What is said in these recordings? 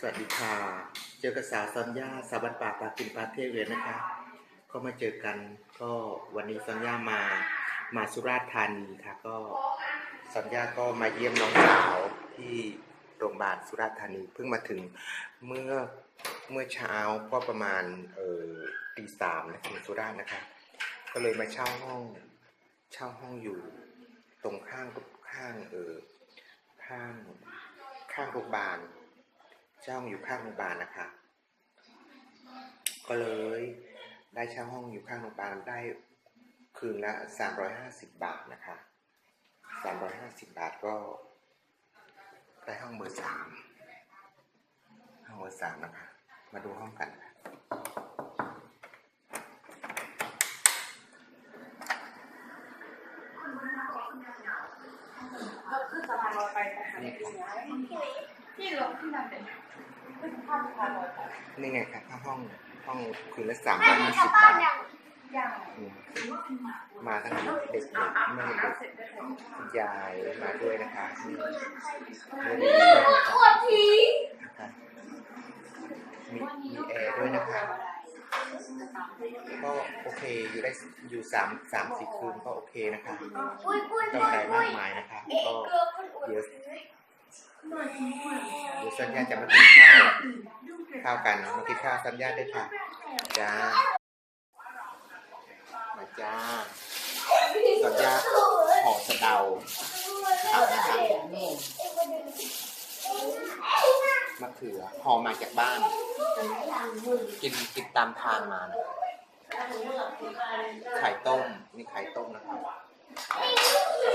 สวัสดีค่ะ เจอกับสาวซอนย่าสาบันป่าปากินปาเทพเลยนะคะ ก็มาเจอกันก็วันนี้ซอนย่ามามาสุราษฎร์ธานีค่ะ ก็ซอนย่าก็มาเยี่ยมน้องสาวที่โรงพยาบาลสุราษฎร์ธานีเพิ่งมาถึงเมื่อเมื่อเช้าก็ประมาณเอ่อตีสามนะถึงสุราษฎร์นะคะ ก็เลยมาเช่าห้องเช่าห้องอยู่ตรงข้างข้างเออข้างข้างโรงพยาบาล ช่าห้องอยู่ข้างโรงพยาบาลนะคะ ก็เลยได้เช่าห้องอยู่ข้างโรงพยาบาลได้คืนละสามร้อยห้าสิบบาทนะคะสามร้อยห้าสิบบาทก็ ได้ห้องเบอร์สามห้องเบอร์สามนะคะ มาดูห้องกันค่ะเราขึ้น สะพานลอยไปแต่หาไม่ได้ที่ลงที่นั่นเป็นขึ้นข้ามสะพานลอยไปนี่ไงคะค่าห้องห้องคืนละสามร้อยห้าสิบบาทอย่างอืมมาทั้งเด็กๆแม่เด็กเสร็จได้เลยคุณยายมาด้วยนะคะมีเรื่องนี้ด้วยนะคะนะคะมีมีแอร์ด้วยนะคะก็โอเคอยู่ได้อยู่สามสามสี่คืนก็โอเคนะคะต้องอะไรมากมายนะคะก็เดี๋ยว เดี๋ยวสัญญาจะมากินข้าวข้าวกันมากินข้าวสัญญาได้ค่ะจ้ามาจ้าสัญญาห่อสะเดาเอานะคะมะเขือห่อมาจากบ้าน กินกินตามทางมานะไข่ต้มนี่ไข่ต้มนะครับ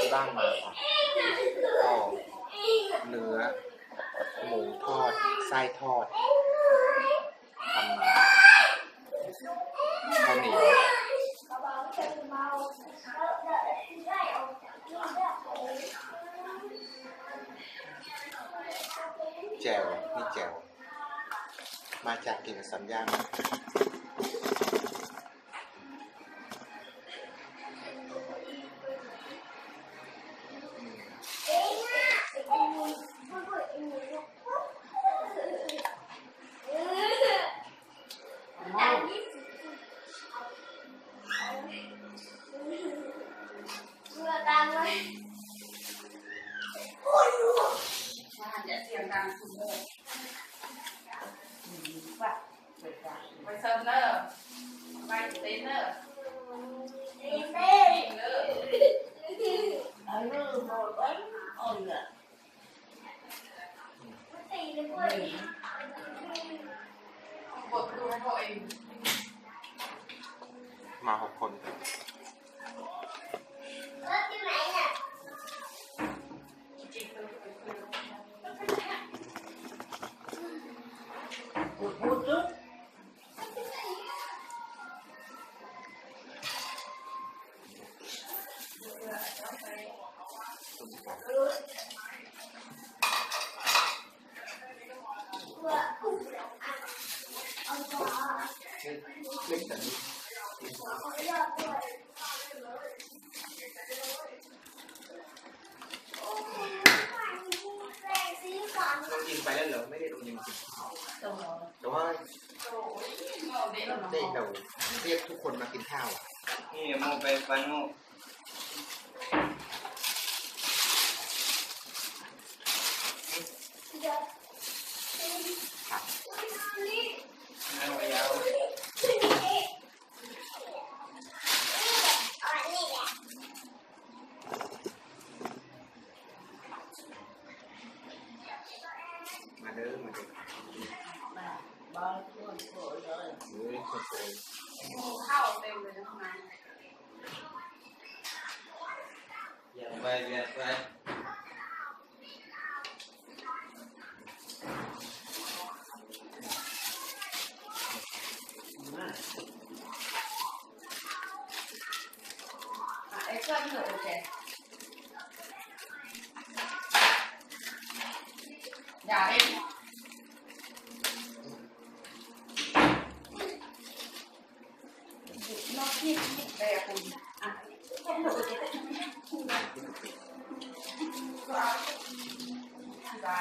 ที่บ้านมาค่ะก็ เนื้อ หมูทอด ไส้ทอดทำมาข้าวเหนียวแจ่วนี่แจ่วมาจากกินกับสัญญาณ เล็กแต่นี้น้องยินไปแล้วเหรอไม่ได้โดนยิงจริงแต่ว่าเราเด็กเราได้เราเรียกทุกคนมากินข้าว นี่โมไปไปโมค่ะนั่ งไปยาว มาเด้อมาเด้อเฮ้ยคนโต ข้าวเต็มเลยนะมา อย่าเพื่อนเหนื่อยแกอย่าเล่นนอกที่เลยอะคุณอะแค่หนูจะได้ได้ได้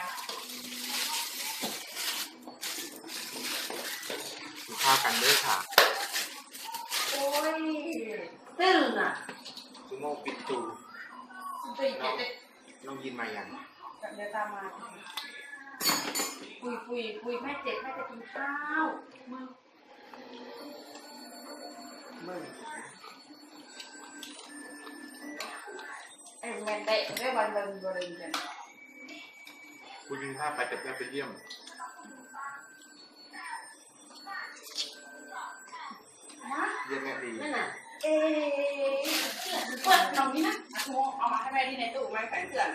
ข้าวกันด้อค่ะ โอ้ยตึ้งอะ ซูโม่ปิดตูตึ้งเจ็ดเจ็ดน้องยินมาอย่างกับเดี๋ยวตามมาปุยปุยปุยแม่เจ็ดแม่จะกินข้าวมึงมึงไอ้แมนเตะเรียกวันเดินเดินกันคุณยินถ้าไปจะไปเยี่ยมนะเยี่ยมแม่ดีนั่นน่ะ เอ๊ะเปิดน้องนี่นะอะโมเอามาให้แม่ที่ในตู้ไม้แขวนเสื่อน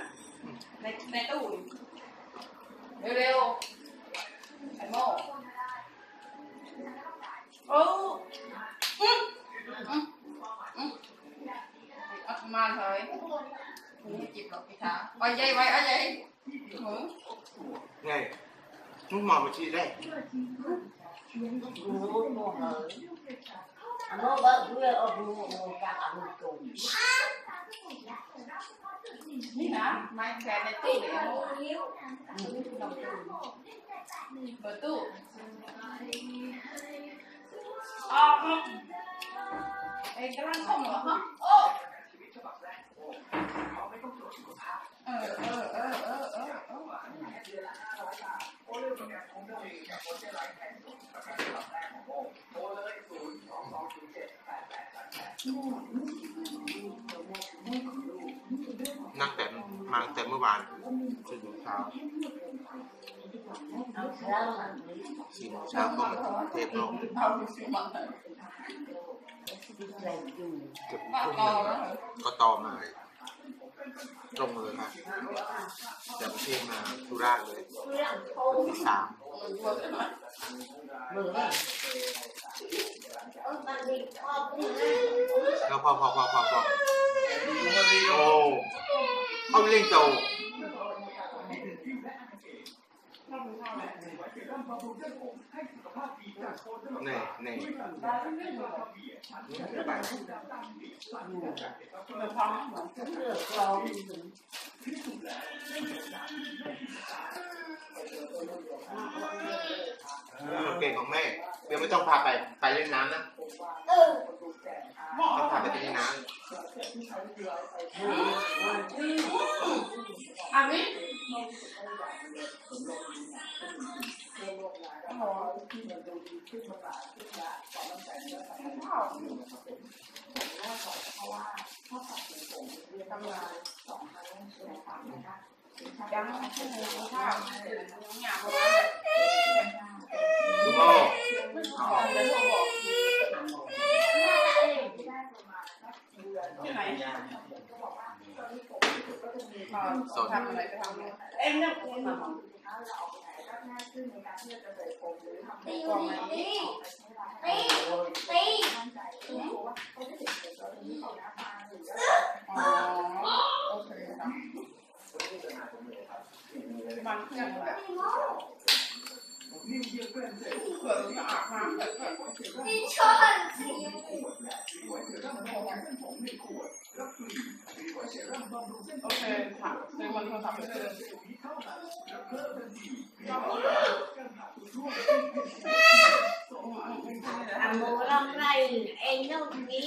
ในในตู้เร็วๆไอ้โมโอ้อืมอืมอืมเอามาเลยนี่จิบหรอกพี่ขาไว้ยัยไว้ไอ้ยัยหมูไงนุ่งหมอมาชีได้ Nó bớt đưa ở vùng một cái ở một chỗ. นี่นะไม้แขวนในตู้เลยไอ้โมเปิดตู้อ๋ อไอ้กำลังคงเหรอฮะโอ้เออเออเออเออเออเออ นั่งแต่มาตั้งแต่ เมื่อวานสี่โมงเช้าสี่โมงเช้าก็มาถึงกรุงเทพโลกเอาเกือบบ้าทุ่มต่อหแล้วนึ่งเหรอก็ต่อมาตรงเลยค่ะจากกรุงเทพมาสุราษฎร์เลยที่สามกลัวจะมา Mười đấy. Ơ, bạn đi họp đi ha. แล้วพอพอพอพอพอโอ้ เขาเล่นโตชอบกินข้าวเลยเน่เน่บ้าไม่เหมือนไปเหมือนท้องเหมือน Cũng được rồi. เก่งของแม่เดี๋ยวไม่ต้องพาไปไปเล่นน้ำนะหม้อต้องพาไปเล่นน้อันนี้โอ้โหข้าวทำงานยังไม่ใช่เลยค่ะบอกำดูโม่ เอาเดี๋ยวเราบอกที่ไหน ทำอะไรไปทำอะไรเอ็มเนี่ยเอ็มมาบอกกล่องไหนอ๋อโอเคค่ะมันเครื่องแบบเผื่อะอาบน้ำเผื่อโอเคค่ะ ซื้อมันโทรศัพท์ไปเลย À, mùa đông này em nó đi.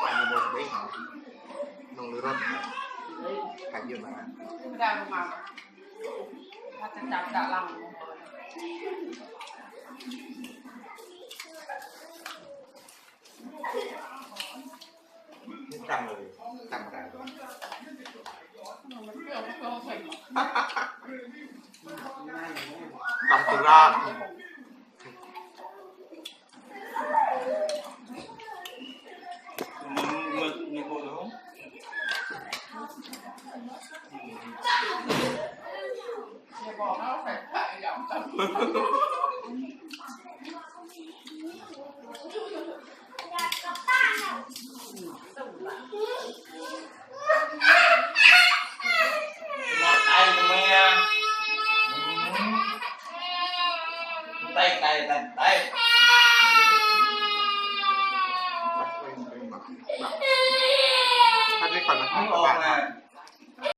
ไปมาบนได้เหรอลงหรือรถขายเยอะมาก ไม่ได้ลงมา ถ้าจะจับดาลังนี่จำเลยจำอะไรมันเปรี้ยวมันเปรี้ยวเค็มจำสุราษ